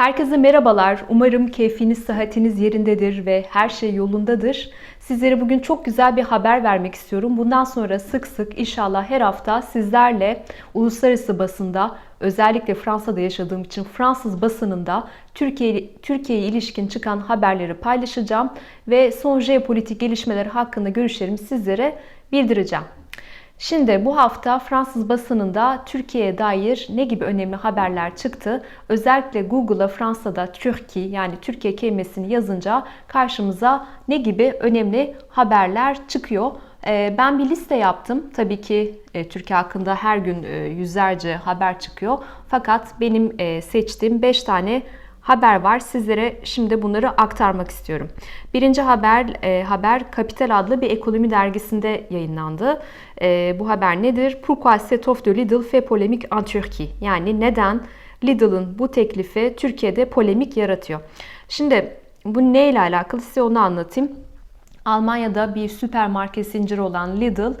Herkese merhabalar. Umarım keyfiniz, sıhhatiniz yerindedir ve her şey yolundadır. Sizlere bugün çok güzel bir haber vermek istiyorum. Bundan sonra sık sık inşallah her hafta sizlerle uluslararası basında özellikle Fransa'da yaşadığım için Fransız basınında Türkiye Türkiye'ye ilişkin çıkan haberleri paylaşacağım ve son jeopolitik gelişmeler hakkında görüşlerimi sizlere bildireceğim. Şimdi bu hafta Fransız basınında Türkiye'ye dair ne gibi önemli haberler çıktı? Özellikle Google'a Fransa'da Türkiye yani Türkiye kelimesini yazınca karşımıza ne gibi önemli haberler çıkıyor? Ee, ben bir liste yaptım. Tabii ki e, Türkiye hakkında her gün e, yüzlerce haber çıkıyor. Fakat benim e, seçtiğim 5 tane haber var. Sizlere şimdi bunları aktarmak istiyorum. Birinci haber e, haber Kapital adlı bir ekonomi dergisinde yayınlandı. E, bu haber nedir? Pourquoi cet offre de Lidl fait polémique en Turquie? Yani neden Lidl'ın bu teklifi Türkiye'de polemik yaratıyor? Şimdi bu ne ile alakalı size onu anlatayım. Almanya'da bir süpermarket zinciri olan Lidl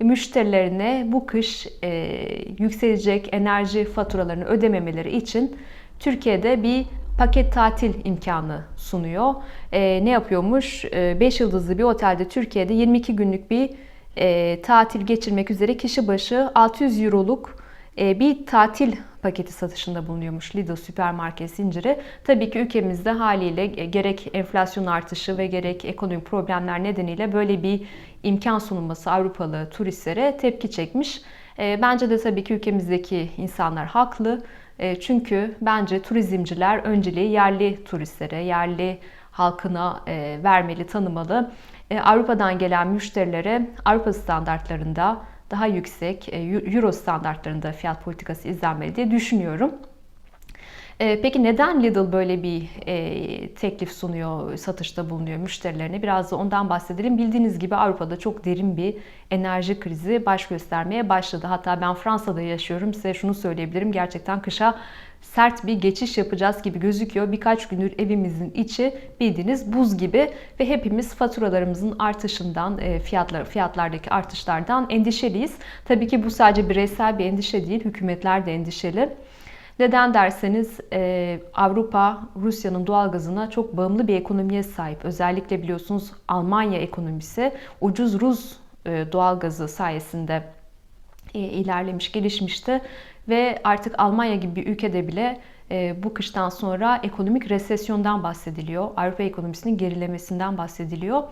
müşterilerine bu kış e, yükselecek enerji faturalarını ödememeleri için Türkiye'de bir paket tatil imkanı sunuyor. E, ne yapıyormuş? 5 e, yıldızlı bir otelde Türkiye'de 22 günlük bir e, tatil geçirmek üzere kişi başı 600 euroluk e, bir tatil paketi satışında bulunuyormuş Lidl süpermarket zinciri. Tabii ki ülkemizde haliyle gerek enflasyon artışı ve gerek ekonomik problemler nedeniyle böyle bir imkan sunulması Avrupalı turistlere tepki çekmiş. E, bence de tabii ki ülkemizdeki insanlar haklı. E, çünkü bence turizmciler önceliği yerli turistlere, yerli halkına e, vermeli, tanımalı. E, Avrupa'dan gelen müşterilere Avrupa standartlarında daha yüksek Euro standartlarında fiyat politikası izlenmeli diye düşünüyorum. Ee, peki neden Lidl böyle bir e, teklif sunuyor, satışta bulunuyor müşterilerine? Biraz da ondan bahsedelim. Bildiğiniz gibi Avrupa'da çok derin bir enerji krizi baş göstermeye başladı. Hatta ben Fransa'da yaşıyorum. Size şunu söyleyebilirim. Gerçekten kışa sert bir geçiş yapacağız gibi gözüküyor. Birkaç gündür evimizin içi bildiğiniz buz gibi ve hepimiz faturalarımızın artışından, e, fiyatlar fiyatlardaki artışlardan endişeliyiz. Tabii ki bu sadece bireysel bir endişe değil, hükümetler de endişeli. Neden derseniz e, Avrupa Rusya'nın doğal gazına çok bağımlı bir ekonomiye sahip. Özellikle biliyorsunuz Almanya ekonomisi ucuz Rus e, doğal gazı sayesinde e, ilerlemiş, gelişmişti ve artık Almanya gibi bir ülkede bile e, bu kıştan sonra ekonomik resesyondan bahsediliyor. Avrupa ekonomisinin gerilemesinden bahsediliyor.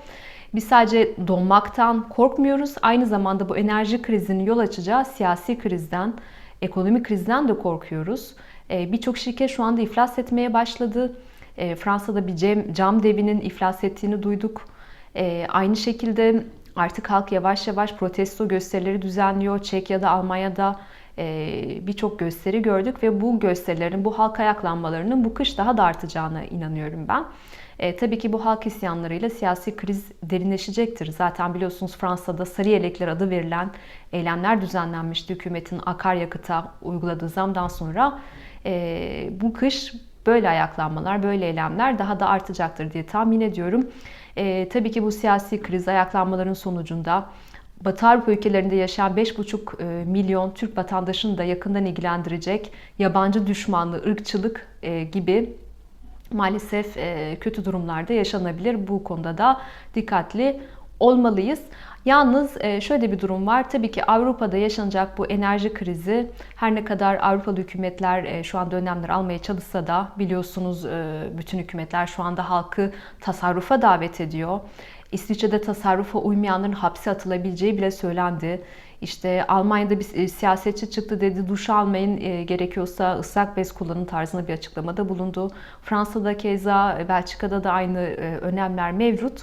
Biz sadece donmaktan korkmuyoruz. Aynı zamanda bu enerji krizinin yol açacağı siyasi krizden, ekonomik krizden de korkuyoruz. E, birçok şirket şu anda iflas etmeye başladı. E, Fransa'da bir cam, cam devinin iflas ettiğini duyduk. E, aynı şekilde artık halk yavaş yavaş protesto gösterileri düzenliyor. Çekya'da, Almanya'da birçok gösteri gördük ve bu gösterilerin, bu halk ayaklanmalarının bu kış daha da artacağına inanıyorum ben. E, tabii ki bu halk isyanlarıyla siyasi kriz derinleşecektir. Zaten biliyorsunuz Fransa'da sarı yelekler adı verilen eylemler düzenlenmişti hükümetin akaryakıta uyguladığı zamdan sonra. E, bu kış böyle ayaklanmalar, böyle eylemler daha da artacaktır diye tahmin ediyorum. E, tabii ki bu siyasi kriz ayaklanmaların sonucunda Batı Avrupa ülkelerinde yaşayan 5,5 e, milyon Türk vatandaşını da yakından ilgilendirecek yabancı düşmanlığı, ırkçılık e, gibi maalesef e, kötü durumlarda yaşanabilir. Bu konuda da dikkatli olmalıyız. Yalnız e, şöyle bir durum var. Tabii ki Avrupa'da yaşanacak bu enerji krizi her ne kadar Avrupalı hükümetler e, şu anda önlemler almaya çalışsa da biliyorsunuz bütün hükümetler şu anda halkı tasarrufa davet ediyor. İsviçre'de tasarrufa uymayanların hapse atılabileceği bile söylendi. İşte Almanya'da bir e, siyasetçi çıktı dedi duş almayın e, gerekiyorsa ıslak bez kullanın tarzında bir açıklamada bulundu. Fransa'da keza e, Belçika'da da aynı e, önemler mevcut.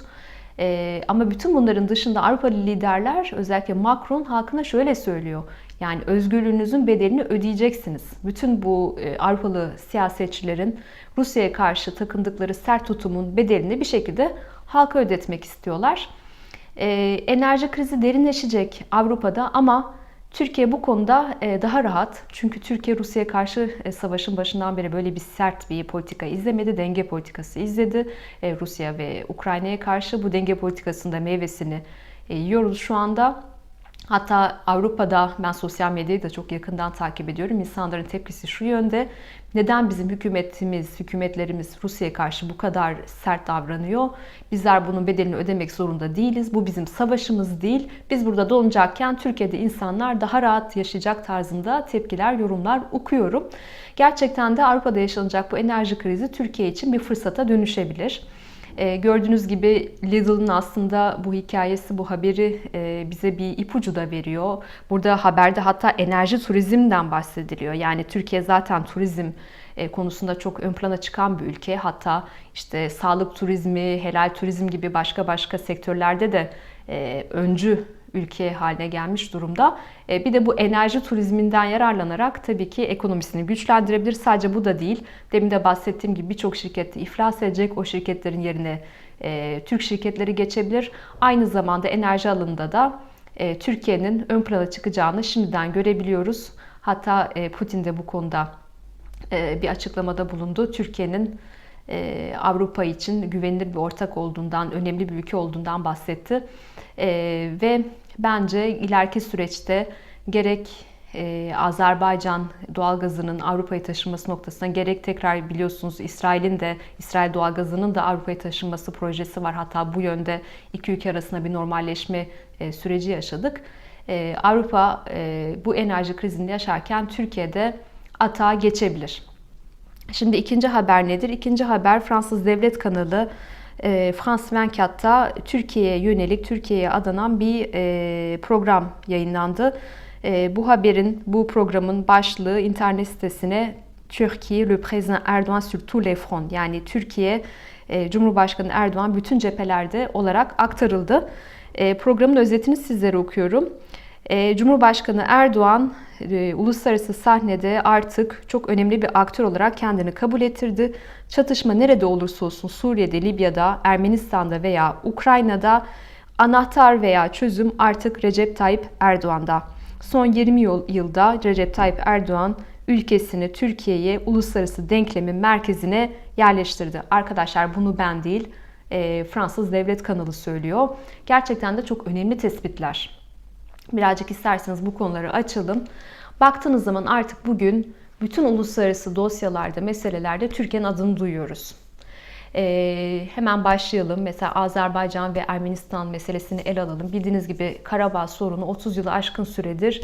E, ama bütün bunların dışında Avrupalı liderler özellikle Macron halkına şöyle söylüyor. Yani özgürlüğünüzün bedelini ödeyeceksiniz. Bütün bu e, Avrupalı siyasetçilerin Rusya'ya karşı takındıkları sert tutumun bedelini bir şekilde halka ödetmek istiyorlar. E, enerji krizi derinleşecek Avrupa'da ama Türkiye bu konuda e, daha rahat. Çünkü Türkiye Rusya'ya karşı e, savaşın başından beri böyle bir sert bir politika izlemedi. Denge politikası izledi. E, Rusya ve Ukrayna'ya karşı bu denge politikasında meyvesini yiyoruz şu anda. Hatta Avrupa'da ben sosyal medyayı da çok yakından takip ediyorum. İnsanların tepkisi şu yönde. Neden bizim hükümetimiz, hükümetlerimiz Rusya'ya karşı bu kadar sert davranıyor? Bizler bunun bedelini ödemek zorunda değiliz. Bu bizim savaşımız değil. Biz burada donacakken Türkiye'de insanlar daha rahat yaşayacak tarzında tepkiler, yorumlar okuyorum. Gerçekten de Avrupa'da yaşanacak bu enerji krizi Türkiye için bir fırsata dönüşebilir. E, gördüğünüz gibi Lidl'ın aslında bu hikayesi, bu haberi e, bize bir ipucu da veriyor. Burada haberde hatta enerji turizmden bahsediliyor. Yani Türkiye zaten turizm e, konusunda çok ön plana çıkan bir ülke. Hatta işte sağlık turizmi, helal turizm gibi başka başka sektörlerde de e, öncü ülke haline gelmiş durumda. E, bir de bu enerji turizminden yararlanarak tabii ki ekonomisini güçlendirebilir. Sadece bu da değil. Demin de bahsettiğim gibi birçok şirkette iflas edecek. O şirketlerin yerine e, Türk şirketleri geçebilir. Aynı zamanda enerji alanında da e, Türkiye'nin ön plana çıkacağını şimdiden görebiliyoruz. Hatta Putin de bu konuda bir açıklamada bulundu. Türkiye'nin Avrupa için güvenilir bir ortak olduğundan, önemli bir ülke olduğundan bahsetti. Ve bence ileriki süreçte gerek e, Azerbaycan doğalgazının Avrupa'ya taşınması noktasına gerek tekrar biliyorsunuz İsrail'in de İsrail doğalgazının da Avrupa'ya taşınması projesi var. Hatta bu yönde iki ülke arasında bir normalleşme e, süreci yaşadık. E, Avrupa e, bu enerji krizini yaşarken Türkiye'de atağa geçebilir. Şimdi ikinci haber nedir? İkinci haber Fransız Devlet Kanalı e, France 24'ta Türkiye'ye yönelik, Türkiye'ye adanan bir e, program yayınlandı. E, bu haberin, bu programın başlığı internet sitesine Türkiye, le président Erdoğan sur tous les fronts yani Türkiye, e, Cumhurbaşkanı Erdoğan bütün cephelerde olarak aktarıldı. E, programın özetini sizlere okuyorum. E, Cumhurbaşkanı Erdoğan e, uluslararası sahnede artık çok önemli bir aktör olarak kendini kabul ettirdi. Çatışma nerede olursa olsun Suriye'de, Libya'da, Ermenistan'da veya Ukrayna'da anahtar veya çözüm artık Recep Tayyip Erdoğan'da. Son 20 yılda Recep Tayyip Erdoğan ülkesini Türkiye'ye uluslararası denklemin merkezine yerleştirdi. Arkadaşlar bunu ben değil e, Fransız Devlet Kanalı söylüyor. Gerçekten de çok önemli tespitler. Birazcık isterseniz bu konuları açalım. Baktığınız zaman artık bugün bütün uluslararası dosyalarda, meselelerde Türkiye'nin adını duyuyoruz. Ee, hemen başlayalım. Mesela Azerbaycan ve Ermenistan meselesini ele alalım. Bildiğiniz gibi Karabağ sorunu 30 yılı aşkın süredir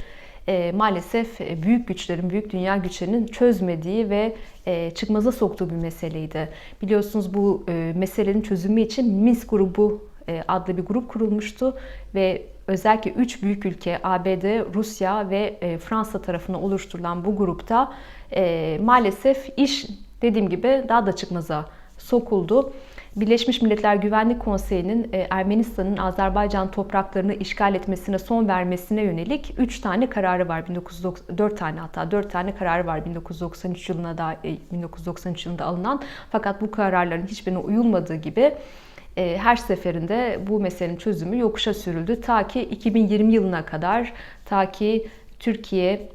e, maalesef büyük güçlerin, büyük dünya güçlerinin çözmediği ve e, çıkmaza soktuğu bir meseleydi. Biliyorsunuz bu e, meselenin çözümü için Minsk grubu e, adlı bir grup kurulmuştu ve özellikle üç büyük ülke ABD, Rusya ve e, Fransa tarafından oluşturulan bu grupta e, maalesef iş dediğim gibi daha da çıkmaza sokuldu. Birleşmiş Milletler Güvenlik Konseyi'nin Ermenistan'ın Azerbaycan topraklarını işgal etmesine son vermesine yönelik 3 tane kararı var. 1994 tane hatta 4 tane kararı var 1993 yılına da 1993 yılında alınan. Fakat bu kararların hiçbirine uyulmadığı gibi e, her seferinde bu meselenin çözümü yokuşa sürüldü. Ta ki 2020 yılına kadar, ta ki Türkiye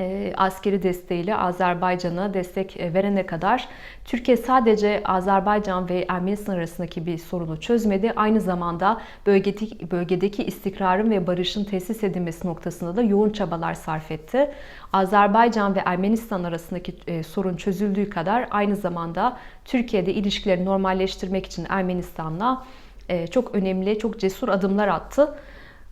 e, askeri desteğiyle Azerbaycan'a destek e, verene kadar Türkiye sadece Azerbaycan ve Ermenistan arasındaki bir sorunu çözmedi. Aynı zamanda bölgedeki, bölgedeki istikrarın ve barışın tesis edilmesi noktasında da yoğun çabalar sarf etti. Azerbaycan ve Ermenistan arasındaki e, sorun çözüldüğü kadar aynı zamanda Türkiye'de ilişkileri normalleştirmek için Ermenistan'la çok önemli, çok cesur adımlar attı.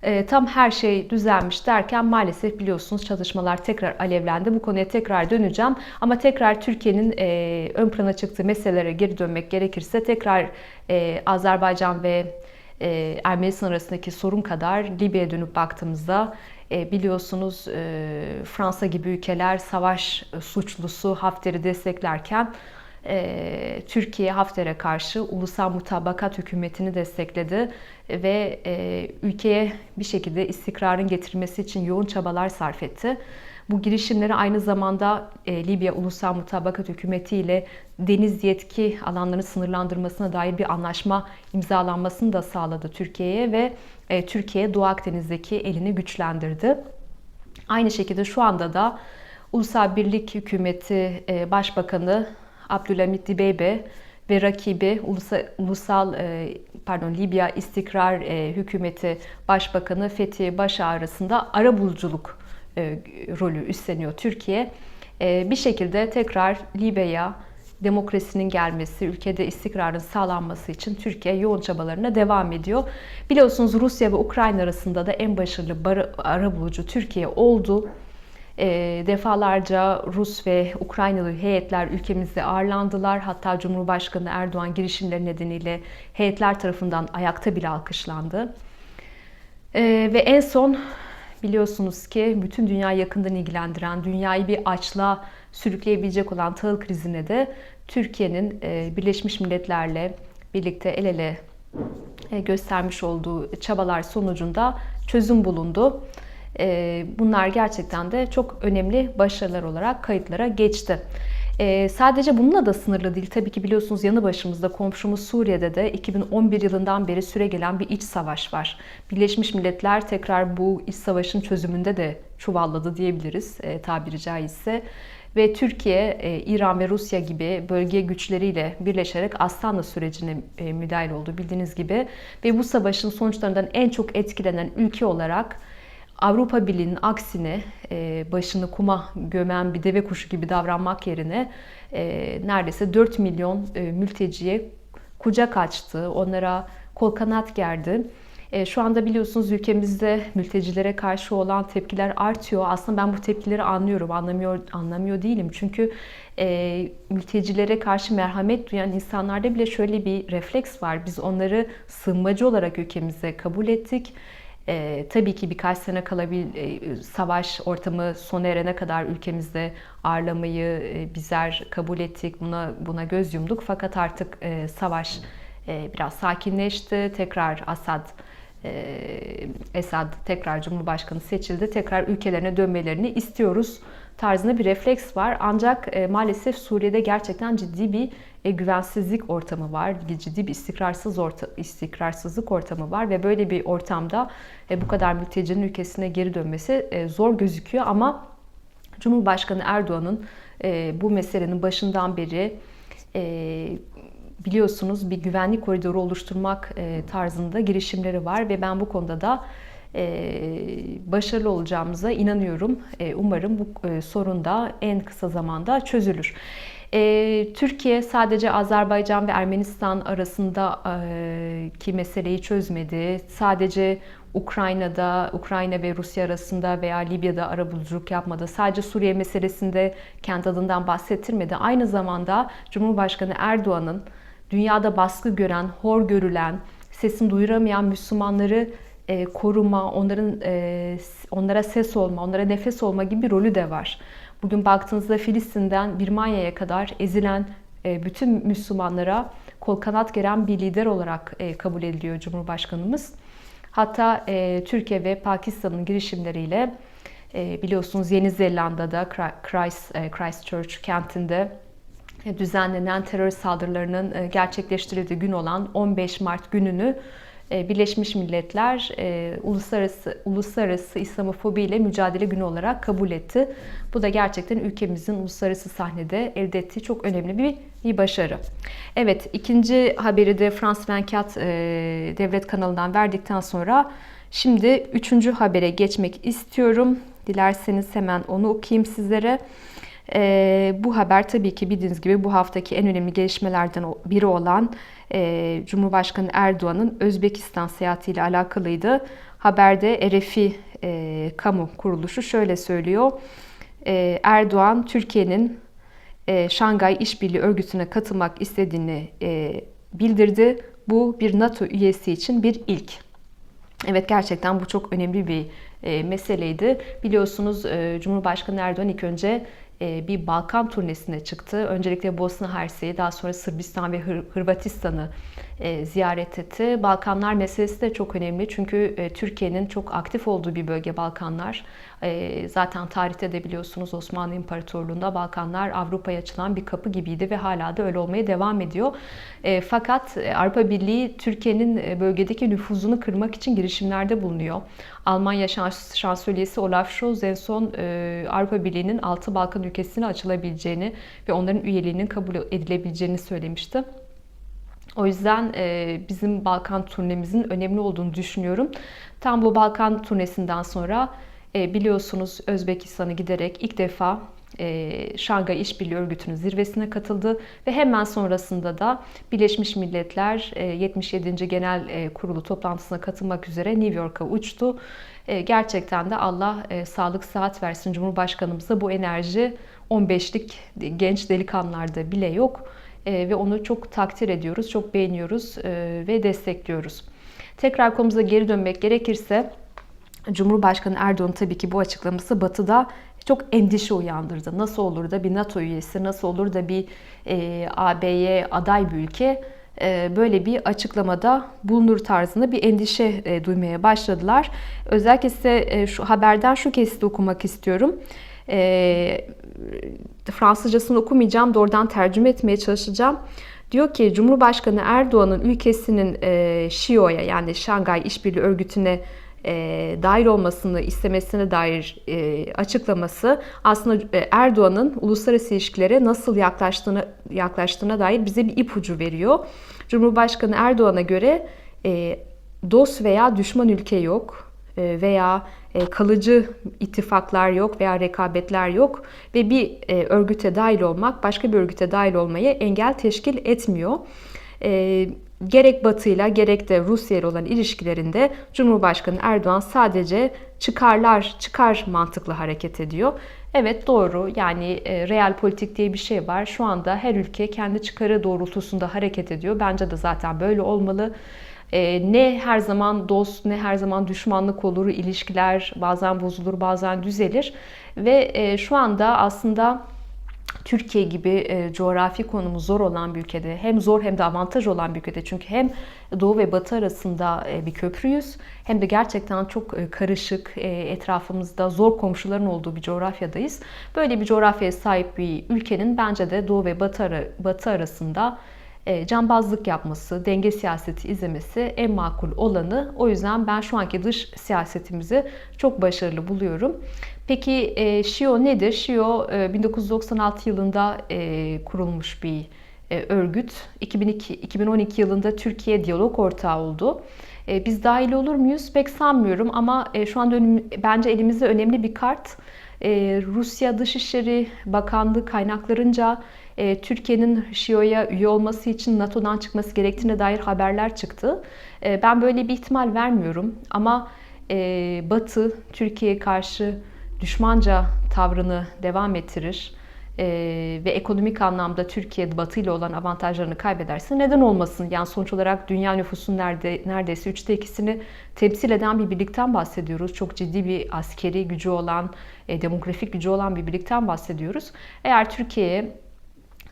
E, tam her şey düzelmiş derken maalesef biliyorsunuz çatışmalar tekrar alevlendi. Bu konuya tekrar döneceğim. Ama tekrar Türkiye'nin e, ön plana çıktığı meselelere geri dönmek gerekirse tekrar e, Azerbaycan ve e, Ermenistan arasındaki sorun kadar Libya'ya dönüp baktığımızda biliyorsunuz Fransa gibi ülkeler savaş suçlusu Hafter'i desteklerken e, Türkiye Hafter'e karşı ulusal mutabakat hükümetini destekledi ve e, ülkeye bir şekilde istikrarın getirmesi için yoğun çabalar sarf etti. Bu girişimleri aynı zamanda e, Libya Ulusal Mutabakat Hükümeti ile deniz yetki alanlarını sınırlandırmasına dair bir anlaşma imzalanmasını da sağladı Türkiye'ye ve e, Türkiye Doğu Akdeniz'deki elini güçlendirdi. Aynı şekilde şu anda da Ulusal Birlik Hükümeti e, Başbakanı Abdülhamit Dibeybe ve rakibi Ulusal, e, pardon Libya İstikrar e, Hükümeti Başbakanı Fethi Başa arasında ara buluculuk e, rolü üstleniyor Türkiye. bir şekilde tekrar Libya'ya demokrasinin gelmesi, ülkede istikrarın sağlanması için Türkiye yoğun çabalarına devam ediyor. Biliyorsunuz Rusya ve Ukrayna arasında da en başarılı arabulucu Türkiye oldu. E, defalarca Rus ve Ukraynalı heyetler ülkemizde ağırlandılar. Hatta Cumhurbaşkanı Erdoğan girişimleri nedeniyle heyetler tarafından ayakta bile alkışlandı. E, ve en son biliyorsunuz ki bütün dünya yakından ilgilendiren, dünyayı bir açlığa sürükleyebilecek olan tahıl krizine de Türkiye'nin e, Birleşmiş Milletler'le birlikte el ele e, göstermiş olduğu çabalar sonucunda çözüm bulundu. E, bunlar gerçekten de çok önemli başarılar olarak kayıtlara geçti. Ee, sadece bununla da sınırlı değil. Tabii ki biliyorsunuz yanı başımızda komşumuz Suriye'de de 2011 yılından beri süre gelen bir iç savaş var. Birleşmiş Milletler tekrar bu iç savaşın çözümünde de çuvalladı diyebiliriz e, tabiri caizse. Ve Türkiye, e, İran ve Rusya gibi bölge güçleriyle birleşerek Aslanlı sürecine e, müdahil oldu bildiğiniz gibi. Ve bu savaşın sonuçlarından en çok etkilenen ülke olarak Avrupa Birliği'nin aksine e, başını kuma gömen bir deve kuşu gibi davranmak yerine e, neredeyse 4 milyon e, mülteciye kucak açtı, onlara kol kanat gerdi. Şu anda biliyorsunuz ülkemizde mültecilere karşı olan tepkiler artıyor. Aslında ben bu tepkileri anlıyorum, anlamıyor anlamıyor değilim. Çünkü e, mültecilere karşı merhamet duyan insanlarda bile şöyle bir refleks var. Biz onları sığınmacı olarak ülkemize kabul ettik e, tabii ki birkaç sene kalabil e, savaş ortamı sona erene kadar ülkemizde ağırlamayı e, bizler kabul ettik. Buna buna göz yumduk. Fakat artık e, savaş e, biraz sakinleşti. Tekrar Asad e, Esad tekrar Cumhurbaşkanı seçildi. Tekrar ülkelerine dönmelerini istiyoruz tarzında bir refleks var. Ancak e, maalesef Suriye'de gerçekten ciddi bir e, güvensizlik ortamı var. Ciddi bir istikrarsız orta, istikrarsızlık ortamı var ve böyle bir ortamda e, bu kadar mültecinin ülkesine geri dönmesi e, zor gözüküyor ama Cumhurbaşkanı Erdoğan'ın e, bu meselenin başından beri e, biliyorsunuz bir güvenlik koridoru oluşturmak e, tarzında girişimleri var ve ben bu konuda da başarılı olacağımıza inanıyorum. E, umarım bu e, sorun da en kısa zamanda çözülür. Türkiye sadece Azerbaycan ve Ermenistan arasında ki meseleyi çözmedi. Sadece Ukrayna'da, Ukrayna ve Rusya arasında veya Libya'da arabuluculuk yapmadı. Sadece Suriye meselesinde kendi adından bahsettirmedi. Aynı zamanda Cumhurbaşkanı Erdoğan'ın dünyada baskı gören, hor görülen, sesini duyuramayan Müslümanları e, koruma, onların e, onlara ses olma, onlara nefes olma gibi bir rolü de var. Bugün baktığınızda Filistin'den Birmanya'ya kadar ezilen e, bütün Müslümanlara kol kanat geren bir lider olarak e, kabul ediliyor Cumhurbaşkanımız. Hatta e, Türkiye ve Pakistan'ın girişimleriyle e, biliyorsunuz Yeni Zelanda'da Christ, e, Christchurch kentinde e, düzenlenen terör saldırılarının e, gerçekleştirildiği gün olan 15 Mart gününü Birleşmiş Milletler e, uluslararası uluslararası İslamofobi ile mücadele günü olarak kabul etti. Bu da gerçekten ülkemizin uluslararası sahnede elde ettiği çok önemli bir bir başarı. Evet, ikinci haberi de Frans 24 e, devlet kanalından verdikten sonra şimdi üçüncü habere geçmek istiyorum. Dilerseniz hemen onu okuyayım sizlere. E, bu haber tabii ki bildiğiniz gibi bu haftaki en önemli gelişmelerden biri olan e, Cumhurbaşkanı Erdoğan'ın Özbekistan seyahatiyle alakalıydı. Haberde RFI e, kamu kuruluşu şöyle söylüyor. E, Erdoğan Türkiye'nin e, Şangay İşbirliği Örgütü'ne katılmak istediğini e, bildirdi. Bu bir NATO üyesi için bir ilk. Evet gerçekten bu çok önemli bir e, meseleydi. Biliyorsunuz e, Cumhurbaşkanı Erdoğan ilk önce bir Balkan turnesine çıktı. Öncelikle Bosna Hersek'i, daha sonra Sırbistan ve Hırvatistan'ı e, ziyaret etti. Balkanlar meselesi de çok önemli çünkü e, Türkiye'nin çok aktif olduğu bir bölge Balkanlar. Zaten tarihte de biliyorsunuz Osmanlı İmparatorluğu'nda Balkanlar Avrupa'ya açılan bir kapı gibiydi ve hala da öyle olmaya devam ediyor. Fakat Avrupa Birliği Türkiye'nin bölgedeki nüfuzunu kırmak için girişimlerde bulunuyor. Almanya şansölyesi Olaf Scholz en son Avrupa Birliği'nin 6 Balkan ülkesine açılabileceğini ve onların üyeliğinin kabul edilebileceğini söylemişti. O yüzden e, bizim Balkan turnemizin önemli olduğunu düşünüyorum. Tam bu Balkan turnesinden sonra e, biliyorsunuz Özbekistan'a giderek ilk defa e, Şangay İşbirliği Örgütü'nün zirvesine katıldı ve hemen sonrasında da Birleşmiş Milletler e, 77. Genel e, Kurulu toplantısına katılmak üzere New York'a uçtu. E, gerçekten de Allah e, sağlık sıhhat versin Cumhurbaşkanımıza bu enerji 15'lik genç delikanlılarda bile yok e, ve onu çok takdir ediyoruz, çok beğeniyoruz e, ve destekliyoruz. Tekrar konumuza geri dönmek gerekirse Cumhurbaşkanı Erdoğan tabii ki bu açıklaması Batı'da çok endişe uyandırdı. Nasıl olur da bir NATO üyesi, nasıl olur da bir e, AB'ye aday bir ülke e, böyle bir açıklamada bulunur tarzında bir endişe e, duymaya başladılar. Özellikle size e, şu haberden şu kesiti okumak istiyorum. E, Fransızcasını okumayacağım, doğrudan tercüme etmeye çalışacağım. Diyor ki Cumhurbaşkanı Erdoğan'ın ülkesinin e, Şio'ya yani Şangay İşbirliği Örgütü'ne e, dahil olmasını istemesine dair e, açıklaması aslında e, Erdoğan'ın uluslararası ilişkilere nasıl yaklaştığını yaklaştığına dair bize bir ipucu veriyor. Cumhurbaşkanı Erdoğan'a göre e, dost veya düşman ülke yok e, veya kalıcı ittifaklar yok veya rekabetler yok ve bir e, örgüte dahil olmak başka bir örgüte dahil olmaya engel teşkil etmiyor. Gerek Batı ile gerek de Rusya ile olan ilişkilerinde Cumhurbaşkanı Erdoğan sadece çıkarlar, çıkar mantıklı hareket ediyor. Evet doğru yani real politik diye bir şey var. Şu anda her ülke kendi çıkarı doğrultusunda hareket ediyor. Bence de zaten böyle olmalı. E, ne her zaman dost ne her zaman düşmanlık olur, ilişkiler bazen bozulur bazen düzelir ve e, şu anda aslında Türkiye gibi e, coğrafi konumu zor olan bir ülkede hem zor hem de avantaj olan bir ülkede çünkü hem Doğu ve Batı arasında e, bir köprüyüz hem de gerçekten çok e, karışık e, etrafımızda zor komşuların olduğu bir coğrafyadayız. Böyle bir coğrafyaya sahip bir ülkenin bence de Doğu ve Batı, ara, Batı arasında cambazlık yapması, denge siyaseti izlemesi en makul olanı. O yüzden ben şu anki dış siyasetimizi çok başarılı buluyorum. Peki e, Şio nedir? Şio e, 1996 yılında e, kurulmuş bir e, örgüt. 2002, 2012 yılında Türkiye diyalog ortağı oldu. E, biz dahil olur muyuz? Pek sanmıyorum ama e, şu anda önüm, bence elimizde önemli bir kart. E, Rusya Dışişleri Bakanlığı kaynaklarınca e, Türkiye'nin Şio'ya üye olması için NATO'dan çıkması gerektiğine dair haberler çıktı. E, ben böyle bir ihtimal vermiyorum ama e, Batı Türkiye'ye karşı düşmanca tavrını devam ettirir e, ve ekonomik anlamda Türkiye Batı ile olan avantajlarını kaybederse neden olmasın? Yani sonuç olarak dünya nüfusunun nerede, neredeyse üçte ikisini temsil eden bir birlikten bahsediyoruz. Çok ciddi bir askeri gücü olan, e, demografik gücü olan bir birlikten bahsediyoruz. Eğer Türkiye'ye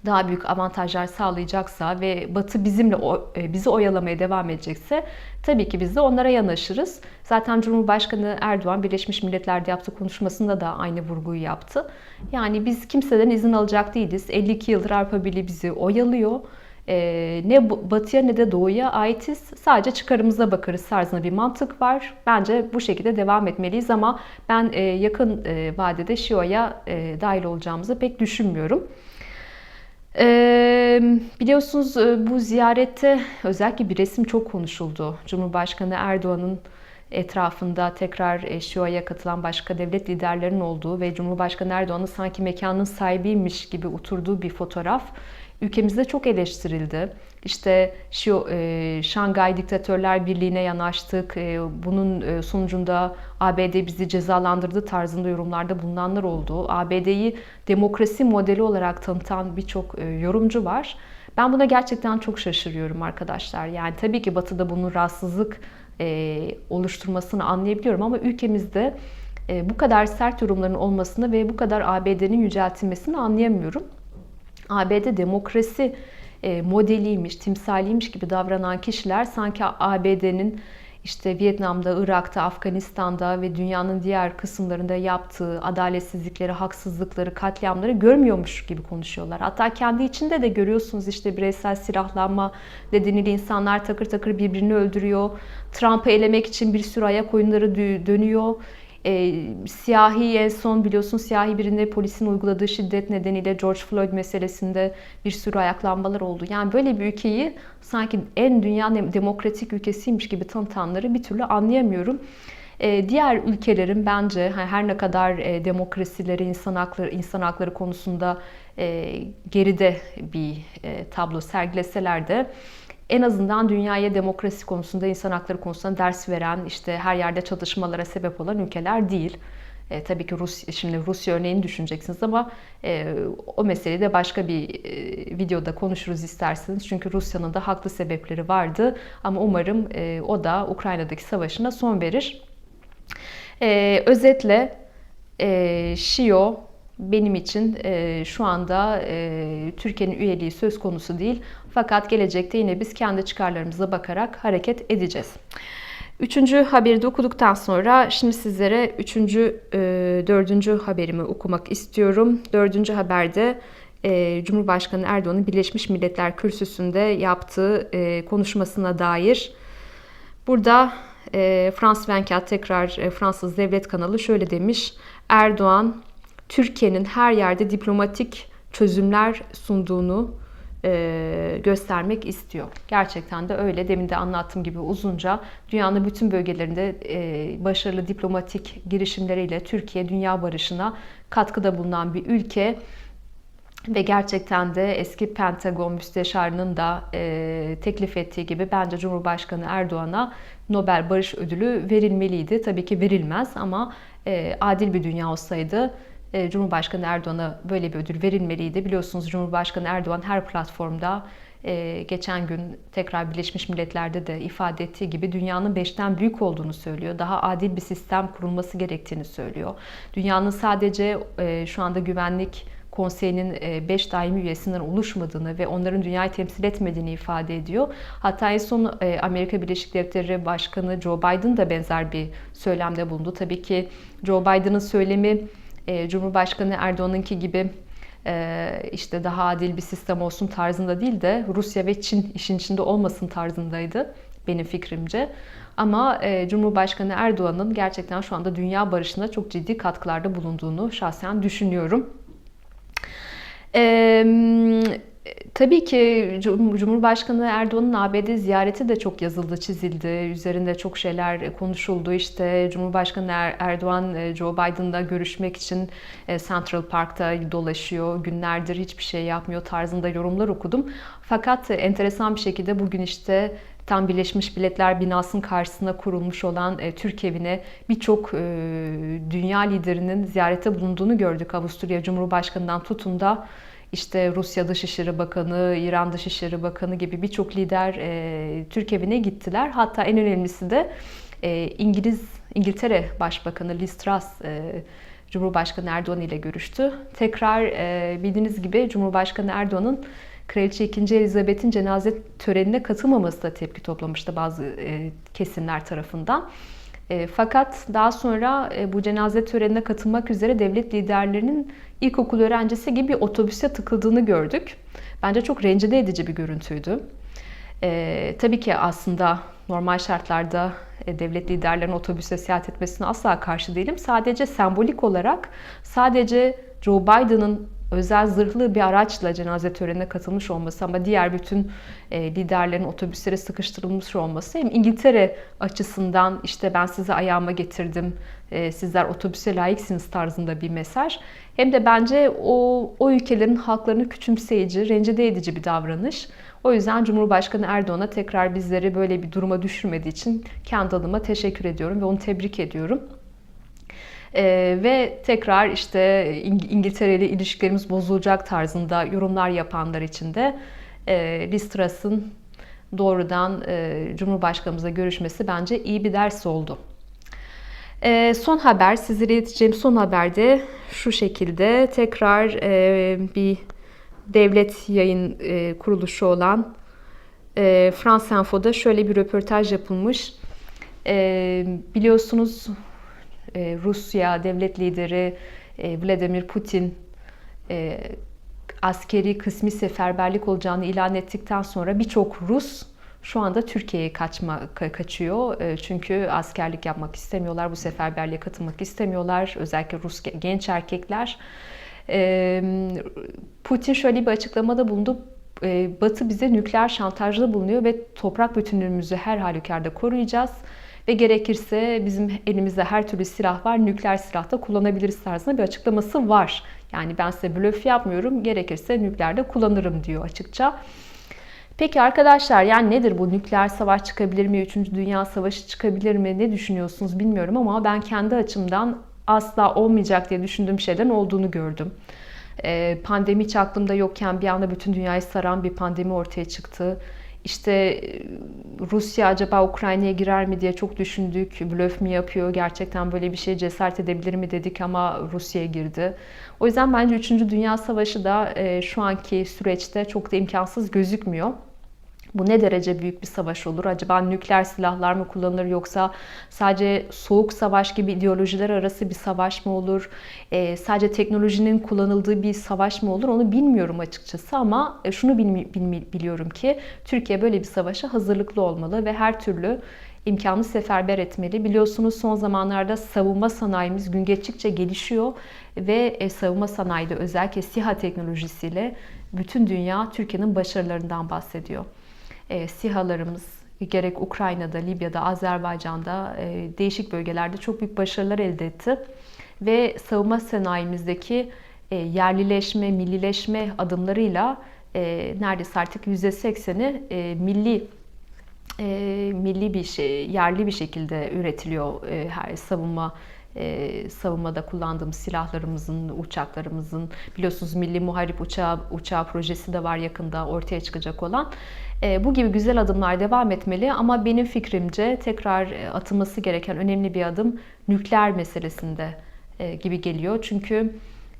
daha büyük avantajlar sağlayacaksa ve Batı bizimle e, bizi oyalamaya devam edecekse tabii ki biz de onlara yanaşırız. Zaten Cumhurbaşkanı Erdoğan Birleşmiş Milletler'de yaptığı konuşmasında da aynı vurguyu yaptı. Yani biz kimseden izin alacak değiliz. 52 yıldır Avrupa Birliği bizi oyalıyor. Ee, ne batıya ne de doğuya aitiz. Sadece çıkarımıza bakarız tarzında bir mantık var. Bence bu şekilde devam etmeliyiz ama ben e, yakın e, vadede Şio'ya e, dahil olacağımızı pek düşünmüyorum. Biliyorsunuz bu ziyarette özellikle bir resim çok konuşuldu. Cumhurbaşkanı Erdoğan'ın etrafında tekrar Şia'ya katılan başka devlet liderlerinin olduğu ve Cumhurbaşkanı Erdoğan'ın sanki mekanın sahibiymiş gibi oturduğu bir fotoğraf ülkemizde çok eleştirildi. İşte şu e, Şangay Diktatörler Birliği'ne yanaştık. E, bunun e, sonucunda ABD bizi cezalandırdı tarzında yorumlarda bulunanlar oldu. ABD'yi demokrasi modeli olarak tanıtan birçok e, yorumcu var. Ben buna gerçekten çok şaşırıyorum arkadaşlar. Yani tabii ki Batı'da bunun rahatsızlık e, oluşturmasını anlayabiliyorum ama ülkemizde e, bu kadar sert yorumların olmasını ve bu kadar ABD'nin yüceltilmesini anlayamıyorum. ABD demokrasi modeliymiş, timsaliymiş gibi davranan kişiler sanki ABD'nin işte Vietnam'da, Irak'ta, Afganistan'da ve dünyanın diğer kısımlarında yaptığı adaletsizlikleri, haksızlıkları, katliamları görmüyormuş gibi konuşuyorlar. Hatta kendi içinde de görüyorsunuz işte bireysel silahlanma nedeniyle insanlar takır takır birbirini öldürüyor. Trump'ı elemek için bir sürü ayak oyunları dönüyor. E, siyahi en son biliyorsun siyahi birinde polisin uyguladığı şiddet nedeniyle George Floyd meselesinde bir sürü ayaklanmalar oldu. Yani böyle bir ülkeyi sanki en dünya demokratik ülkesiymiş gibi tanıtanları bir türlü anlayamıyorum. E, diğer ülkelerin bence her ne kadar e, demokrasileri, insan hakları, insan hakları konusunda e, geride bir tablo sergileseler de en azından dünyaya demokrasi konusunda, insan hakları konusunda ders veren, işte her yerde çatışmalara sebep olan ülkeler değil. E, tabii ki Rus, şimdi Rusya örneğini düşüneceksiniz ama e, o meseleyi de başka bir e, videoda konuşuruz isterseniz. Çünkü Rusya'nın da haklı sebepleri vardı ama umarım e, o da Ukrayna'daki savaşına son verir. E, özetle e, Şio benim için e, şu anda e, Türkiye'nin üyeliği söz konusu değil. Fakat gelecekte yine biz kendi çıkarlarımıza bakarak hareket edeceğiz. Üçüncü haberi de okuduktan sonra şimdi sizlere üçüncü, e, dördüncü haberimi okumak istiyorum. Dördüncü haberde e, Cumhurbaşkanı Erdoğan'ın Birleşmiş Milletler Kürsüsü'nde yaptığı e, konuşmasına dair. Burada e, Frans Venkat tekrar e, Fransız devlet kanalı şöyle demiş. Erdoğan Türkiye'nin her yerde diplomatik çözümler sunduğunu e, göstermek istiyor. Gerçekten de öyle. Demin de anlattığım gibi uzunca dünyanın bütün bölgelerinde e, başarılı diplomatik girişimleriyle Türkiye dünya barışına katkıda bulunan bir ülke ve gerçekten de eski Pentagon müsteşarının da e, teklif ettiği gibi bence Cumhurbaşkanı Erdoğan'a Nobel Barış Ödülü verilmeliydi. Tabii ki verilmez ama e, adil bir dünya olsaydı Cumhurbaşkanı Erdoğan'a böyle bir ödül verilmeliydi. Biliyorsunuz Cumhurbaşkanı Erdoğan her platformda e, geçen gün tekrar Birleşmiş Milletler'de de ifade ettiği gibi dünyanın beşten büyük olduğunu söylüyor. Daha adil bir sistem kurulması gerektiğini söylüyor. Dünyanın sadece e, şu anda güvenlik konseyinin 5 daimi üyesinden oluşmadığını ve onların dünyayı temsil etmediğini ifade ediyor. Hatta en son Amerika Birleşik Devletleri Başkanı Joe Biden da benzer bir söylemde bulundu. Tabii ki Joe Biden'ın söylemi e, Cumhurbaşkanı Erdoğan'ınki gibi e, işte daha adil bir sistem olsun tarzında değil de Rusya ve Çin işin içinde olmasın tarzındaydı benim fikrimce. Ama e, Cumhurbaşkanı Erdoğan'ın gerçekten şu anda dünya barışına çok ciddi katkılarda bulunduğunu şahsen düşünüyorum. Eee Tabii ki Cumhurbaşkanı Erdoğan'ın ABD ziyareti de çok yazıldı, çizildi. Üzerinde çok şeyler konuşuldu. İşte Cumhurbaşkanı er-, Erdoğan e, Joe Biden'da görüşmek için e, Central Park'ta dolaşıyor. Günlerdir hiçbir şey yapmıyor tarzında yorumlar okudum. Fakat enteresan bir şekilde bugün işte tam Birleşmiş Milletler binasının karşısına kurulmuş olan e, Türk evine birçok dünya liderinin ziyarete bulunduğunu gördük. Avusturya Cumhurbaşkanı'ndan tutun da işte Rusya Dışişleri Bakanı, İran Dışişleri Bakanı gibi birçok lider e, Türk evine gittiler. Hatta en önemlisi de e, İngiliz İngiltere Başbakanı Liz Truss e, Cumhurbaşkanı Erdoğan ile görüştü. Tekrar e, bildiğiniz gibi Cumhurbaşkanı Erdoğan'ın Kraliçe 2. Elizabeth'in cenaze törenine katılmaması da tepki toplamıştı bazı e, kesimler tarafından. E, fakat daha sonra e, bu cenaze törenine katılmak üzere devlet liderlerinin ilkokul öğrencisi gibi otobüse tıkıldığını gördük. Bence çok rencide edici bir görüntüydü. E, tabii ki aslında normal şartlarda e, devlet liderlerinin otobüse seyahat etmesine asla karşı değilim. Sadece sembolik olarak sadece Joe Biden'ın özel zırhlı bir araçla cenaze törenine katılmış olması ama diğer bütün e, liderlerin otobüslere sıkıştırılmış olması hem İngiltere açısından işte ben sizi ayağıma getirdim, e, sizler otobüse layıksınız tarzında bir mesaj. Hem de bence o, o ülkelerin halklarını küçümseyici, rencide edici bir davranış. O yüzden Cumhurbaşkanı Erdoğan'a tekrar bizleri böyle bir duruma düşürmediği için kendi adıma teşekkür ediyorum ve onu tebrik ediyorum. E, ve tekrar işte İngiltere ile ilişkilerimiz bozulacak tarzında yorumlar yapanlar için de e, Liz doğrudan e, Cumhurbaşkanımızla görüşmesi bence iyi bir ders oldu. E, son haber, sizlere ileteceğim son haberde şu şekilde tekrar e, bir devlet yayın e, kuruluşu olan e, France Info'da şöyle bir röportaj yapılmış. E, biliyorsunuz e, Rusya devlet lideri e, Vladimir Putin e, askeri kısmi seferberlik olacağını ilan ettikten sonra birçok Rus şu anda Türkiye'ye kaçma kaçıyor. Çünkü askerlik yapmak istemiyorlar, bu seferberliğe katılmak istemiyorlar. Özellikle Rus genç erkekler. Putin şöyle bir açıklamada bulundu. Batı bize nükleer şantajda bulunuyor ve toprak bütünlüğümüzü her halükarda koruyacağız ve gerekirse bizim elimizde her türlü silah var, nükleer silah da kullanabiliriz tarzında bir açıklaması var. Yani ben size blöf yapmıyorum, gerekirse nükleerde kullanırım diyor açıkça. Peki arkadaşlar yani nedir bu nükleer savaş çıkabilir mi? Üçüncü Dünya Savaşı çıkabilir mi? Ne düşünüyorsunuz bilmiyorum ama ben kendi açımdan asla olmayacak diye düşündüğüm şeylerin olduğunu gördüm. Ee, pandemi hiç aklımda yokken bir anda bütün dünyayı saran bir pandemi ortaya çıktı. İşte e, Rusya acaba Ukrayna'ya girer mi diye çok düşündük. Blöf mü yapıyor? Gerçekten böyle bir şey cesaret edebilir mi dedik ama Rusya'ya girdi. O yüzden bence 3. Dünya Savaşı da e, şu anki süreçte çok da imkansız gözükmüyor. Bu ne derece büyük bir savaş olur? Acaba nükleer silahlar mı kullanılır yoksa sadece soğuk savaş gibi ideolojiler arası bir savaş mı olur? Ee, sadece teknolojinin kullanıldığı bir savaş mı olur? Onu bilmiyorum açıkçası ama e, şunu biliyorum ki Türkiye böyle bir savaşa hazırlıklı olmalı ve her türlü imkanı seferber etmeli. Biliyorsunuz son zamanlarda savunma sanayimiz gün geçtikçe gelişiyor ve e, savunma sanayide özellikle SİHA teknolojisiyle bütün dünya Türkiye'nin başarılarından bahsediyor e, SİHA'larımız gerek Ukrayna'da, Libya'da, Azerbaycan'da e, değişik bölgelerde çok büyük başarılar elde etti. Ve savunma sanayimizdeki e, yerlileşme, millileşme adımlarıyla e, neredeyse artık %80'i e, milli e, milli bir şey, yerli bir şekilde üretiliyor e, her savunma e, savunmada kullandığımız silahlarımızın, uçaklarımızın biliyorsunuz Milli Muharip Uçağı, uçağı projesi de var yakında ortaya çıkacak olan. E, bu gibi güzel adımlar devam etmeli ama benim fikrimce tekrar e, atılması gereken önemli bir adım nükleer meselesinde e, gibi geliyor. Çünkü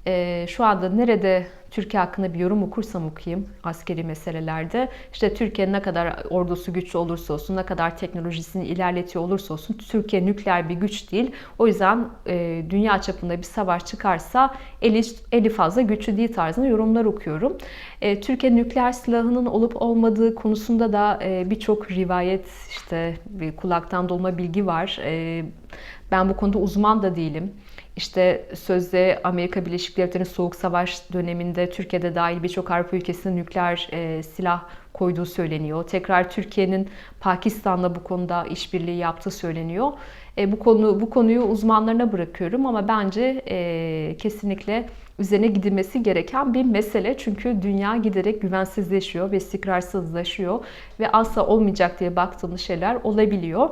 e, şu anda nerede Türkiye hakkında bir yorum okursam okuyayım askeri meselelerde işte Türkiye ne kadar ordusu güçlü olursa olsun, ne kadar teknolojisini ilerletiyor olursa olsun Türkiye nükleer bir güç değil. O yüzden e, dünya çapında bir savaş çıkarsa eli, eli fazla güçlü değil tarzında yorumlar okuyorum. E, Türkiye nükleer silahının olup olmadığı konusunda da e, birçok rivayet işte bir kulaktan dolma bilgi var. E, ben bu konuda uzman da değilim. İşte sözde Amerika Birleşik Devletleri'nin Soğuk Savaş döneminde Türkiye'de dahil birçok Avrupa ülkesinin nükleer e, silah koyduğu söyleniyor. Tekrar Türkiye'nin Pakistan'la bu konuda işbirliği yaptığı söyleniyor. E, bu konu bu konuyu uzmanlarına bırakıyorum ama bence e, kesinlikle üzerine gidilmesi gereken bir mesele. Çünkü dünya giderek güvensizleşiyor ve istikrarsızlaşıyor ve asla olmayacak diye baktığımız şeyler olabiliyor.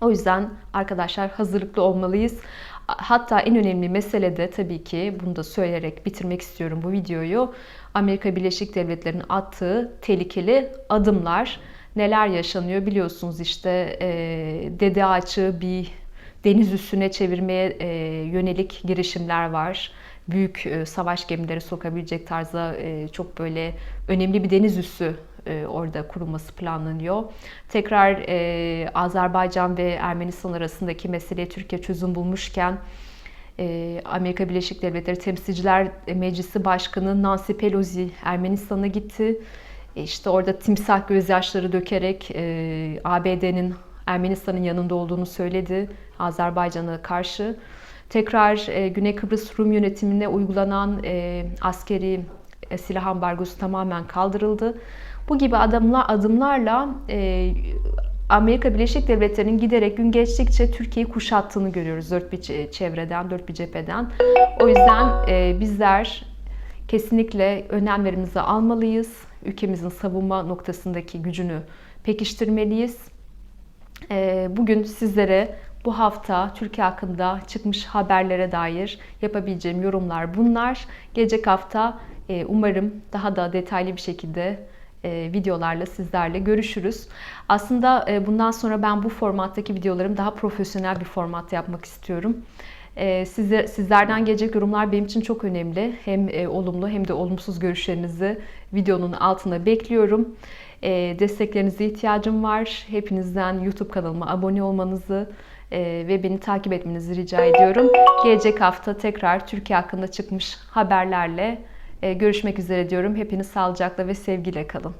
O yüzden arkadaşlar hazırlıklı olmalıyız. Hatta en önemli mesele de tabii ki bunu da söyleyerek bitirmek istiyorum bu videoyu. Amerika Birleşik Devletleri'nin attığı tehlikeli adımlar neler yaşanıyor biliyorsunuz işte e, Dede Ağaç'ı bir deniz üstüne çevirmeye e, yönelik girişimler var. Büyük e, savaş gemileri sokabilecek tarzda e, çok böyle önemli bir deniz üssü e, orada kurulması planlanıyor. Tekrar e, Azerbaycan ve Ermenistan arasındaki meseleye Türkiye çözüm bulmuşken e, Amerika Birleşik Devletleri Temsilciler Meclisi Başkanı Nancy Pelosi Ermenistan'a gitti. İşte orada timsah gözyaşları dökerek ABD'nin Ermenistan'ın yanında olduğunu söyledi Azerbaycan'a karşı. Tekrar Güney Kıbrıs Rum yönetimine uygulanan askeri silah ambargosu tamamen kaldırıldı. Bu gibi adımlar, adımlarla e, Amerika Birleşik Devletleri'nin giderek gün geçtikçe Türkiye'yi kuşattığını görüyoruz dört bir çevreden, dört bir cepheden. O yüzden e, bizler kesinlikle önemlerimizi almalıyız. Ülkemizin savunma noktasındaki gücünü pekiştirmeliyiz. E, bugün sizlere bu hafta Türkiye hakkında çıkmış haberlere dair yapabileceğim yorumlar bunlar. Gelecek hafta e, umarım daha da detaylı bir şekilde videolarla sizlerle görüşürüz. Aslında e, bundan sonra ben bu formattaki videolarım daha profesyonel bir format yapmak istiyorum. E, size, sizlerden gelecek yorumlar benim için çok önemli. Hem olumlu hem de olumsuz görüşlerinizi videonun altına bekliyorum. Desteklerinize ihtiyacım var. Hepinizden YouTube kanalıma abone olmanızı ve beni takip etmenizi rica ediyorum. Gelecek hafta tekrar Türkiye hakkında çıkmış haberlerle e, görüşmek üzere diyorum. Hepiniz sağlıcakla ve sevgiyle kalın.